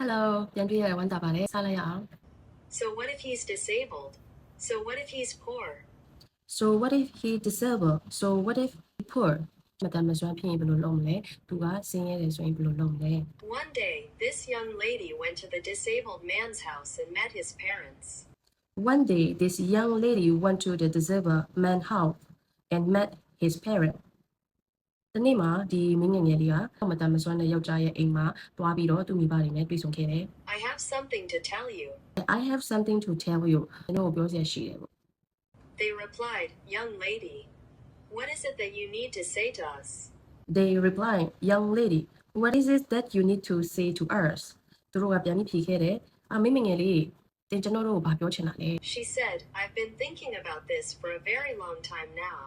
Hello ပြန်တွေ့ရဝမ်းသာပါတယ်စလိုက်ရအောင် So what if he's disabled? So what if he's poor? So what if he disabled So what if he poor မတမ်းမစွမ်းဖြစ်ရင်ဘယ်လိုလုပ်မလဲသူကဆင်းရဲတယ်ဆိုရင်ဘယ်လိုလုပ်မလဲ One day, this young lady went to the disabled man's house and met his parents. One day this young lady went to the disabled man house and met his parent တနေ့မှာဒီမင်းငယ်ငယ်လေးကမတမ်းမစွမ်းတဲ့ယောက်ျားရဲ့အိမ်မှာတွားပြီးတော့သူ့မိဘတွေနဲ့တွေ့ဆုံခဲ့တယ် I have something to tell you. I have something to tell you ကျွန်တော်ကိုပြောစရာရှိတယ်ပေါ့ They replied, Young lady, what is it that you need to say to us? They replied, Young lady, what is it that you need to say to us? သူတို့ကပြန်ပြီးဖြေခဲ့တယ်။အမေမငယ်လေးတင်ကျွန်တော်တို့ကိုဘာပြောချင်တာလဲ She said, I've been thinking about this for a very long time now.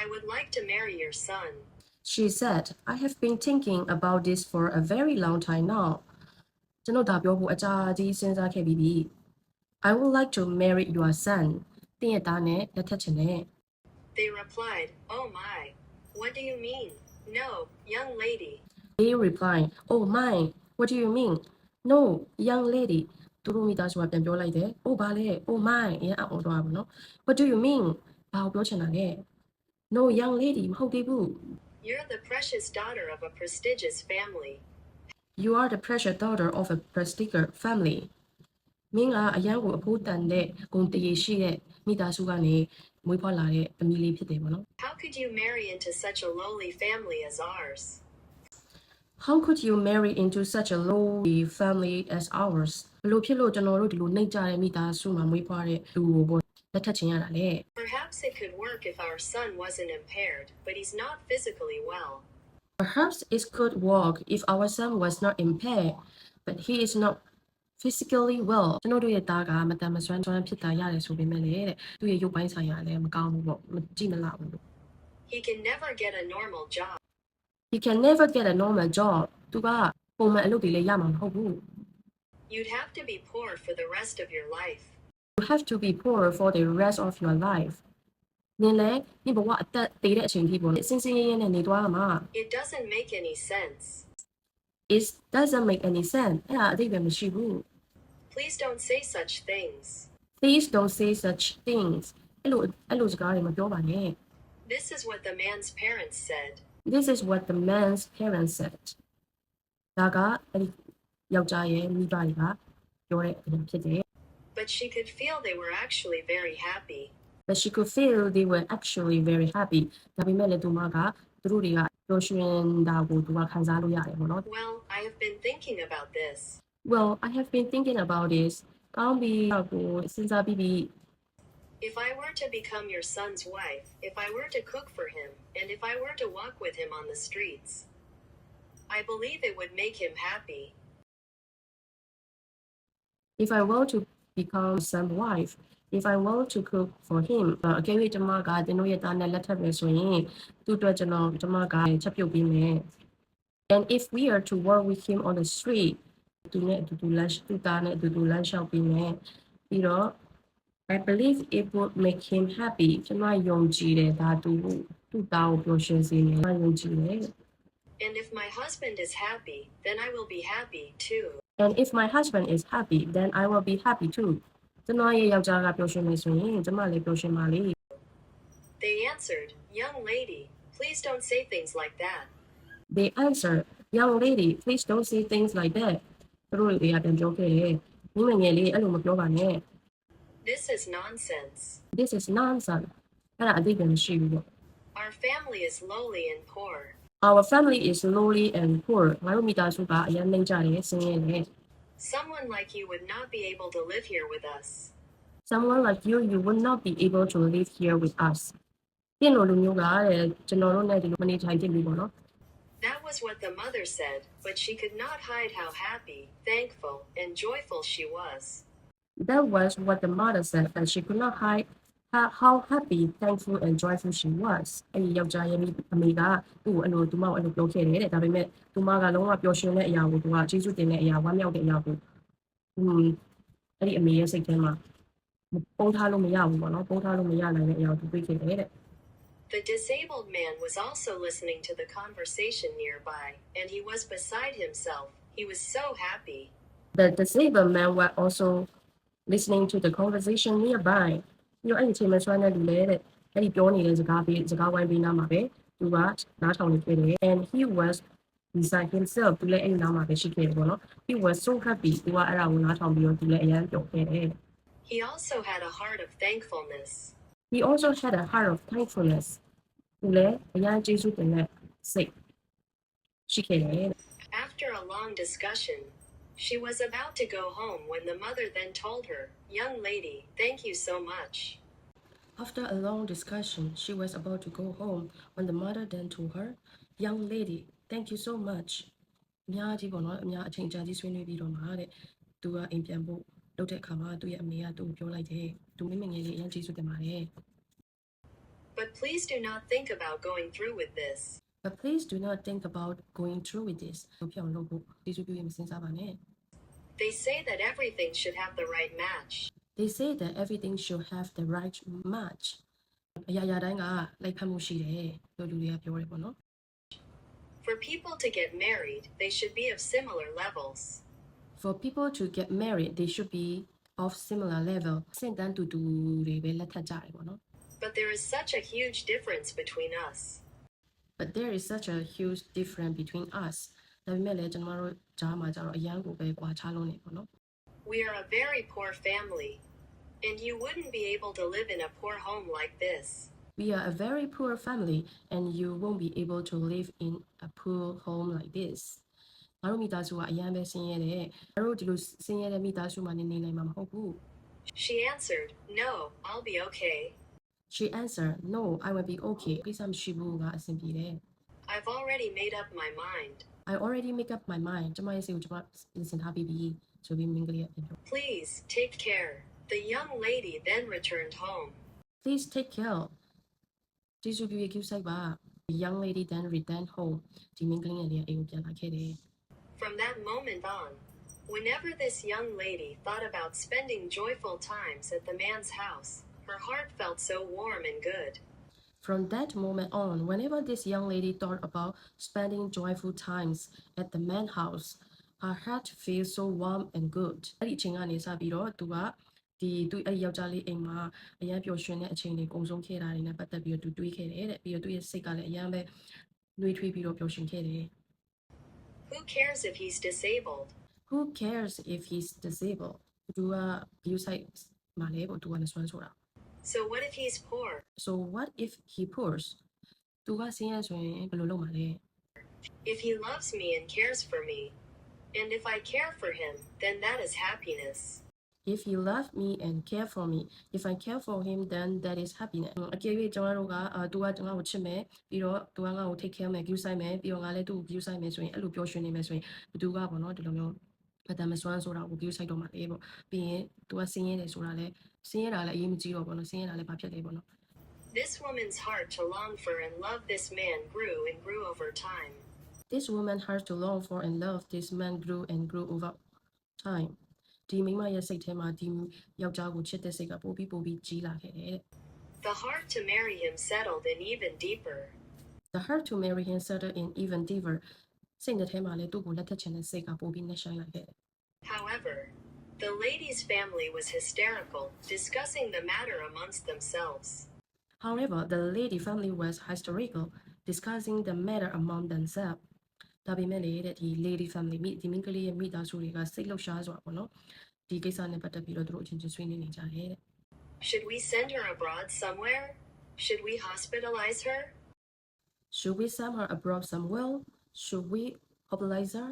I would like to marry your son. She said, I have been thinking about this for a very long time now. ကျွန်တော်ဒါပြောဖို့အကြာကြီးစဉ်းစားခဲ့ပြီးပြီ။ I would like to marry your son. တင်ရဲ့သားနဲ့လက်ထပ်ချင်တယ် They replied, Oh my, what do you mean? No, young lady. ။ They replied, Oh my, what do you mean? No, young lady. သူတို့မိသားစုကပြန်ပြောလိုက်တယ်။ Oh ဘာလဲ။ Oh my ရန်အောင်တော့ပါနော်။ What do you mean? ဘာကိုပြောချင်တာလဲ။ No, young lady မဟုတ်သေးဘူး You're the precious daughter of a prestigious family. You are the precious daughter of a prestigious family. မင်းကအရန်ကိုအဖိုးတန်တဲ့ဂုဏ်တရေရှိတဲ့မိသားစုကနေမွေးဖွားလာတဲ့သမီးလေးဖြစ်တယ်ပေါ့နော် How could you marry into such a lowly family as ours? How could you marry into such a lowly family as ours? ဘယ်လိုဖြစ်လို့ကျွန်တော်တို့ဒီလိုနှိမ့်ကြတဲ့မိသားစုမှာမွေးဖွားတဲ့လူကိုပေါ့ လက်ထပ်ချင်ရတာလဲ Perhaps it could work if our son wasn't impaired, but he's not physically well. Perhaps it could work if our son was not impaired, but he is not physically well. ကျွန်တော်တို့ရဲ့သားကမတန်မစွမ်းစွမ်းဖြစ်တာရတယ်ဆိုပေမဲ့လေတဲ့သူ့ရဲ့ရုပ်ပိုင်းဆိုင်ရာလည်းမကောင်းဘူးပေါ့မကြည့်မလောက်ဘူးလို့ He can never get a normal job. He can never get a normal job. သူကပုံမှန်အလုပ်တွေလည်းရမှာမဟုတ်ဘူး You'd have to be poor for the rest of your life. You have to be poor for the rest of your life. နင်လည်းဒီဘဝအသက်တည်တဲ့အချိန်ထိပေါ့လေစင်စင်ရဲရဲနဲ့နေသွားမှာ It doesn't make any sense. It doesn't make any sense. အဲ့ဒါအတိတ်ပဲမရှိဘူး Please don't say such things. Please don't say such things. အဲ့လိုအဲ့လိုစကားတွေမပြောပါနဲ့ This is what the man's parents said. This is what the man's parents said. ဒါကအဲ့ဒီယောက်ျားရဲ့မိဘတွေကပြောတဲ့အရာဖြစ်တယ် But she could feel they were actually very happy. But she could feel they were actually very happy. ဒါပေမဲ့လည်းသူမကသူတို့တွေကပျော်ရွှင်တာကိုသူကခံစားလို့ရတယ်ပေါ့နော် Well, I have been thinking about this. Well, I have been thinking about this. ကောင်းပြီကိုစဉ်းစားပြီးပြီ If I were to become your son's wife, if I were to cook for him, and if I were to walk with him on the streets, I believe it would make him happy. If I were to become some wife, if I were to cook for him, အကယ်၍ကျွန်မကတင်းတို့ရဲ့သားနဲ့လက်ထပ်မယ်ဆိုရင်သူ့အတွက်ကျွန်တော်ကျွန်မကချက်ပြုတ်ပေးမယ် And if we are to work with him on the street သူနဲ့အတူတူလမ်းသူ့သားနဲ့အတူတူလမ်းလျှောက်ပေးမယ်ပြီးတော့ I believe it would make him happy ကျွန်မယုံကြည်တယ်ဒါသူသူ့သားကိုပျော်ရွှင်စေမယ်ကျွန်မယုံကြည်တယ် And if my husband is happy, then I will be happy too. And if my husband is happy, then I will be happy too. ကျွန်တော်ရဲ့ယောက်ျားကပျော်ရွှင်နေဆိုရင်ကျွန်မလည်းပျော်ရွှင်ပါလေ They answered, Young lady, please don't say things like that. They answer, young lady, please don't say things like that. သူတို့တွေကပြန်ပြောခဲ့တယ်။ညီမငယ်လေးအဲ့လိုမပြောပါနဲ့ This is nonsense. ။ This is nonsense. အဲ့ဒါအတိတ်ကမရှိဘူးပေါ့ Our family is lowly and poor. ။ Our family is lowly and poor. ငါတို့မိသားစုကအရင်နှိမ့်ကြတယ်ဆင်းရဲတယ် Someone like you would not be able to live here with us. ။ Someone like you, you would not be able to live here with us. ပြင်လိုလူမျိုးကတဲ့ကျွန်တော်တို့နဲ့ဒီလိုမနေထိုင်ဖြစ်ဘူးပေါ့နော် That was what the mother said, but she could not hide how happy, thankful, and joyful she was. That was what the mother said, and she could not hide how, how happy, thankful, and joyful she was. အဲ့ဒီယောက်ျားရဲ့မိအမေကသူ့ကိုအဲ့လိုသူမကိုအဲ့လိုပြောခဲ့တယ်တဲ့ဒါပေမဲ့သူမကလုံးဝပျော်ရွှင်တဲ့အရာကိုသူကကျေးဇူးတင်တဲ့အရာဝမ်းမြောက်တဲ့အရာကိုอืมအဲ့ဒီအမေရဲ့စိတ်ထဲမှာပုံထားလို့မရဘူးပေါ့နော်ပုံထားလို့မရနိုင်တဲ့အရာကိုသူတွေးခဲ့တယ်တဲ့ The disabled man was also listening to the conversation nearby, and he was beside himself. He was so happy. The disabled man were also listening to the conversation nearby. ပြီးတော့အဲ့ဒီအချိန်မှာဆွမ်းတဲ့လူလည်းတဲ့အဲ့ဒီပြောနေတဲ့စကားပေးစကားဝိုင်းပေးနားမှာပဲသူကနားထောင်နေခဲ့တယ် and he was beside himself သူလည်းအဲ့ဒီနားမှာပဲရှိခဲ့တယ်ပေါ့နော် he was so happy သူကအဲ့ဒါကိုနားထောင်ပြီးတော့သူလည်းအရန်ပျော်ခဲ့တယ် He also had a heart of thankfulness. he also had a heart of thankfulness သူလည်းအရန်ကျေးဇူးတင်တဲ့စိတ်ရှိခဲ့တယ် After a long discussion, she was about to go home when the mother then told her, Young lady, thank you so much. After a long discussion, she was about to go home when the mother then told her, Young lady, thank you so much. အများကြီးပေါ့နော်အများအချိန်ကြာကြီးဆွေးနွေးပြီးတော့မှတဲ့သူကအိမ်ပြန်ဖို့လုပ်တဲ့အခါမှာသူ့ရဲ့အမေကသူ့ကိုပြောလိုက်တယ်သူမင်းမငယ်လေးအရင်ကျေးဇူးတင်ပါတယ် But please do not think about going through with this. But please do not think about going through with this လို့ပြောင်းလို့ဖို့ကျေးဇူးပြုရင်မစင်စားပါနဲ့ They say that everything should have the right match. They say that everything should have the right match အရာရာတိုင်းကလိုက်ဖက်မှုရှိတယ်လို့လူတွေကပြောတယ်ပေါ့နော် For people to get married, they should be of similar levels. For people to get married, they should be of similar level. စင်တန်းတူတူတွေပဲလက်ထပ်ကြတယ်ပေါ့နော် But there is such a huge difference between us. But there is such a huge difference between us. ဒါပေမဲ့လည်းကျွန်တော်တို့ကြားမှာကြတော့အရန်ကိုပဲကွာခြားလုံးနေပေါ့နော် We are a very poor family. And you wouldn't be able to live in a poor home like this. We are a very poor family and you won't be able to live in a poor home like this. ငါတို့မိသားစုကအရန်ပဲဆင်းရဲတယ်။ငါတို့ဒီလိုဆင်းရဲတဲ့မိသားစုမှာနေနေနိုင်မှာမဟုတ်ဘူး She answered, No, I'll be okay. ။ She answered, "No, I will be okay. ကိစ္စမရှိဘူးကအဆင်ပြေတယ် I've already made up my mind. I already make up my mind. ကျွန်မရဲ့စိတ်ကိုကျွန်မပြင်ဆင်ထားပြီးပြီဆိုပြီးမင်္ဂလိကပြန်ပြော Please take care. The young lady then returned home. Please take care. ကျေးဇူးပြုရ queue site ပါ The young lady then returned home ဒီမင်္ဂလိငယ်လေးကအိမ်ကိုပြန်လာခဲ့တယ် From that moment on, whenever this young lady thought about spending joyful times at the man's house, her heart felt so warm and good. From that moment on, whenever this young lady thought about spending joyful times at the man house, her heart feels so warm and good. အဲ့ဒီအချိန်ကနေစပြီးတော့သူကဒီသူအဲ့ဒီယောက်ျားလေးအိမ်မှာအရန်ပျော်ရွှင်တဲ့အချိန်တွေကုံဆုံးခဲ့တာတွေနဲ့ပတ်သက်ပြီးတော့သူတွေးခဲ့တယ်တဲ့ပြီးတော့သူရဲ့စိတ်ကလည်းအရန်ပဲနှွေးထွေးပြီးတော့ပျော်ရွှင်ခဲ့တယ် Who cares if he's disabled? Who cares if he's disabled? သူက view site မှာလေပေါ့သူကလည်းစွမ်းဆိုတာ So what if he's poor? So what if he pours? သူကဆင်းရဲဆိုရင်ဘယ်လိုလုပ်မှာလဲ If he loves me and cares for me, and if I care for him, then that is happiness. If he love me and care for me, if I care for him, then that is happiness. အကယ်၍ကျွန်တော်တို့ကအာသူကကျွန်တော်ကိုချစ်မယ်ပြီးတော့သူကငါ့ကို take care မယ် view site မယ်ပြီးတော့ငါလည်းသူ့ကို view site မယ်ဆိုရင်အဲ့လိုပျော်ရွှင်နေမယ်ဆိုရင်ဘယ်သူကပေါ့နော်ဒီလိုမျိုး မတမ်းမစွမ်းဆိုတာကို view site တော့မှာလေပေါ့ပြီးရင်သူကဆင်းရဲတယ်ဆိုတာလည်းဆင်းရဲတာလည်းအရေးမကြီးတော့ပေါ့နော်ဆင်းရဲတာလည်းဘာဖြစ်လဲပေါ့နော် This woman's heart to long for and love this man grew and grew over time. This woman has to long for and love this man grew and grew over time. ဒီမိန်းမရဲ့စိတ်ထဲမှာဒီယောက်ျားကိုချစ်တဲ့စိတ်ကပိုပြီးပိုပြီးကြီးလာခဲ့တယ်တဲ့ The heart to marry him settled in even deeper. The heart to marry him settled in even deeper စိတ်ထဲမှာလည်းသူ့ကိုလက်ထပ်ချင်တဲ့စိတ်ကပိုပြီးနှက်ဆိုင်လာခဲ့တယ် However, the lady's family was hysterical, discussing the matter amongst themselves. However, the lady family was hysterical, discussing the matter among themselves. ဒါပေမဲ့လေတဲ့ဒီ lady family မိဒီမင်းကလေးရဲ့မိသားစုတွေကစိတ်လှုပ်ရှားစွာပေါ့နော်ဒီကိစ္စနဲ့ပတ်သက်ပြီးတော့သူတို့အချင်းချင်းဆွေးနွေးနေကြတယ်တဲ့ Should we send her abroad somewhere? Should we hospitalize her? Should we send her abroad somewhere? Should we mobilize her?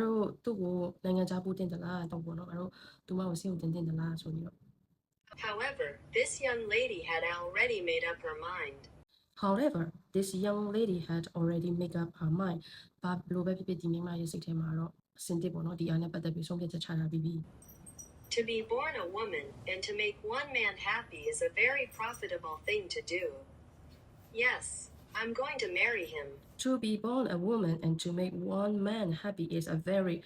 တို့သူ့ကိုနိုင်ငံခြားပို့တင်သလားတော့ပေါ့နော်အဲ့တော့သူမကိုစင်ကိုတင်တင်သလားဆိုပြီးတော့ However, this young lady had already made up her mind. However, this young lady had already made up her mind. ဘာဘလို့ပဲဖြစ်ဖြစ်ဒီမိန်းမရဲ့စိတ်ထဲမှာတော့အစင်တစ်ပေါ့နော်ဒီအားနဲ့ပတ်သက်ပြီးဆုံးဖြတ်ချက်ချတာပြီးပြီ To be born a woman and to make one man happy is a very profitable thing to do. Yes, I'm going to marry him. To be born a woman and to make one man happy is a very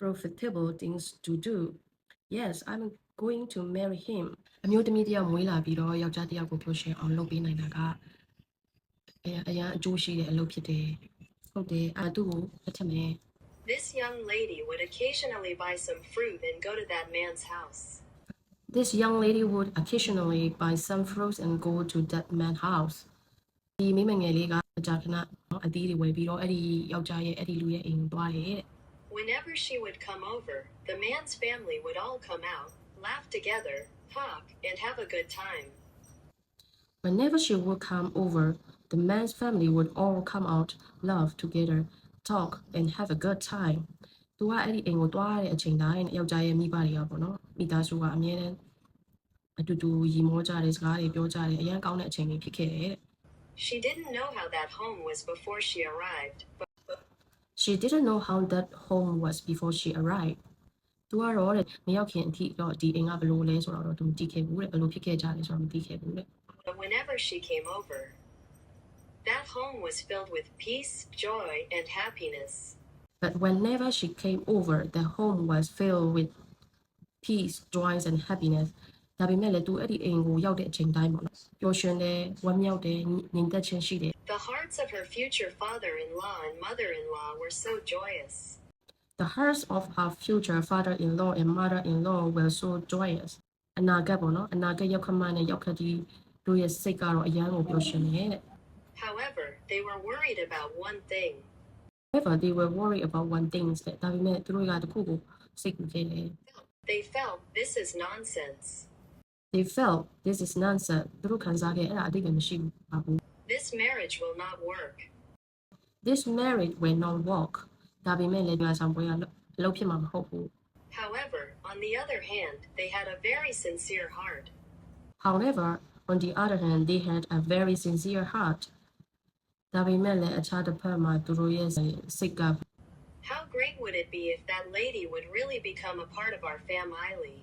profitable things to do. Yes, I'm going to marry him. အမျိုးသမီးတစ်ယောက်မွေးလာပြီးတော့ယောက်ျားတစ်ယောက်ကိုပြောရှင်အောင်လုပ်ပေးနိုင်တာကအရာအရာအကျိုးရှိတဲ့အလုပ်ဖြစ်တယ်။ဟုတ်တယ်။အဲသူ့ကိုလက်ထပ်မယ် This young lady would occasionally buy some fruit and go to that man's house. This young lady would occasionally buy some fruits and go to that man's house. ဒီမိမငယ်လေးကအကြခဏနော်အသီးတွေဝယ်ပြီးတော့အဲ့ဒီယောက်ျားရဲ့အဲ့ဒီလူရဲ့အိမ်ကိုသွားတယ်တဲ့ Whenever she would come over, the man's family would all come out, laugh together, talk, and have a good time. Whenever she would come over, the man's family would all come out, laugh together, talk, and have a good time. သူကအဲ့ဒီအိမ်ကိုသွားတဲ့အချိန်တိုင်းယောက်ျားရဲ့မိဘတွေကပေါ့နော်မိသားစုကအမြဲတမ်းအတူတူရီမောကြတယ်စကားတွေပြောကြတယ်အရန်ကောင်းတဲ့အချိန်တွေဖြစ်ခဲ့တယ်တဲ့ She didn't know how that home was before she arrived, but She didn't know how that home was before she arrived. သူကတော့တဲ့မရောက်ခင်အထိတော့ဒီအိမ်ကဘယ်လိုလဲဆိုတော့သူမသိခဲ့ဘူးတဲ့ဘယ်လိုဖြစ်ခဲ့ကြလဲဆိုတော့မသိခဲ့ဘူးတဲ့ but whenever she came over, that home was filled with peace, joy, and happiness. But whenever she came over, the home was filled with peace, joy and happiness. ဒါပေမဲ့လည်းသူအဲ့ဒီအိမ်ကိုရောက်တဲ့အချိန်တိုင်းပေါ့နော်ပျော်ရွှင်တယ်ဝမ်းမြောက်တယ်ညီညွတ်ခြင်းရှိတယ် The hearts of her future father in law and mother in law were so joyous. The hearts of her future father-in-law and mother-in-law were so joyous. အနာဂတ်ပေါ့နော်အနာဂတ်ရောက်ခမနဲ့ရောက်ခတိတို့ရဲ့စိတ်ကတော့အယမ်းကိုပျော်ရွှင်တယ်တဲ့ However, they were worried about one thing. However, they were worried about one thing တဲ့ဒါပေမဲ့သူတို့ကတခုကိုစိတ်ကူခဲ့တယ် They felt this is nonsense. They felt this is nonsense သူတို့ခံစားခဲ့အဲ့ဒါအတိတ်ကမရှိပါဘူး This marriage will not work. This marriage will not work ဒါပေမဲ့လည်းဒီဆောင်ပွဲကအလုပ်ဖြစ်မှာမဟုတ်ဘူး However, on the other hand, they had a very sincere heart. However, on the other hand, they had a very sincere heart ဒါပေမဲ့လည်းအခြားတစ်ဖက်မှာသူတို့ရဲ့စိတ်က How great would it be if that lady would really become a part of our family?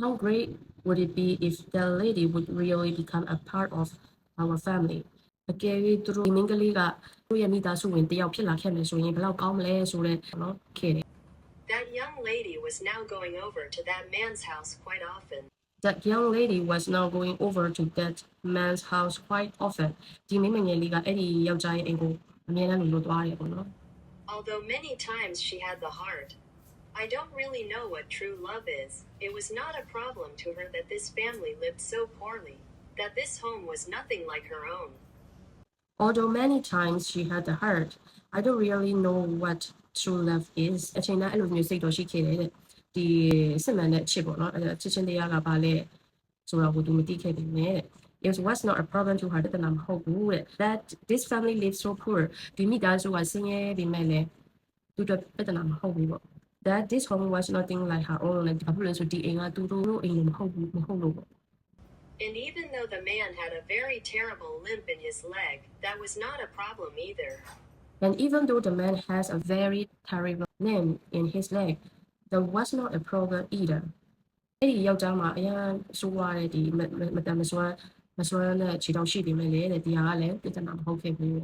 How great would it be if that lady would really become a part of our family အကယ်၍သူတို့ဒီမင်းကလေးကသူ့ရဲ့မိသားစုဝင်တစ်ယောက်ဖြစ်လာခဲ့မယ်ဆိုရင်ဘယ်လောက်ကောင်းမလဲဆိုတော့နော်ခဲ့တယ် That young lady was now going over to that man's house quite often. That young lady was now going over to that man's house quite often ဒီမိမငယ်လေးကအဲ့ဒီယောက်ျားရဲ့အိမ်ကိုအမြဲတမ်းလိုလိုသွားတယ်ပေါ့နော် Although many times she had the heart, I don't really know what true love is. It was not a problem to her that this family lived so poorly, that this home was nothing like her own. Although many times she had the heart, I don't really know what true love is. အချိန်တိုင်းအဲ့လိုမျိုးစိတ်တော်ရှိခဲ့တယ်တဲ့ဒီစစ်မှန်တဲ့အချစ်ပေါ့နော်အဲ့ချစ်ချင်းတရားကဘာလဲဆိုတော့ဘူးသူမသိခဲ့ပြီမဲ့တဲ့ It was not a problem to her တဲ့နာမဟုတ်ဘူးတဲ့ that this family lives so poor ဒီမိသားစုကဆင်းရဲပေမဲ့လည်းသူတို့ပြဿနာမဟုတ်ဘူးပေါ့ that this home was nothing like her own လည်းဘာဖြစ်လဲဆိုဒီအိမ်ကသူတို့အိမ်လည်းမဟုတ်ဘူးမဟုတ်လို့ပေါ့ And even though the man had a very terrible limp in his leg, that was not a problem either. And even though the man has a very terrible limp in his leg, there was not a problem either. အဲ့ဒီယောက်ျားမှာအရင်ဆိုးရတဲ့ဒီမမမတန်မစွမ်းမစွမ်းတဲ့ခြေထောက်ရှိနေမယ်လေတဲ့ဒီဟာကလည်းပြဿနာမဟုတ်ခဲ့ဘူး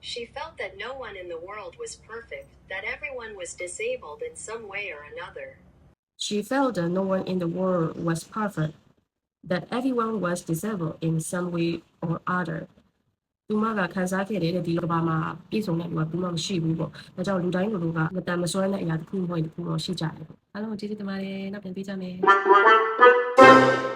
She felt that no one in the world was perfect, that everyone was disabled in some way or another. She felt that no one in the world was perfect, that everyone was disabled in some way or other. သူမကခံစားခဲ့တဲ့ဒီကဘာမှာပြည့်စုံတဲ့လူကဘူးမှမရှိဘူးပေါ့။ဒါကြောင့်လူတိုင်းလူလူကမတန်မစွမ်းတဲ့အရာတစ်ခုမှတစ်ခုတော့ရှိကြတယ်ပေါ့။အားလုံးကျေးဇူးတင်ပါတယ်။နောက်ပြန်တွေ့ကြမယ်။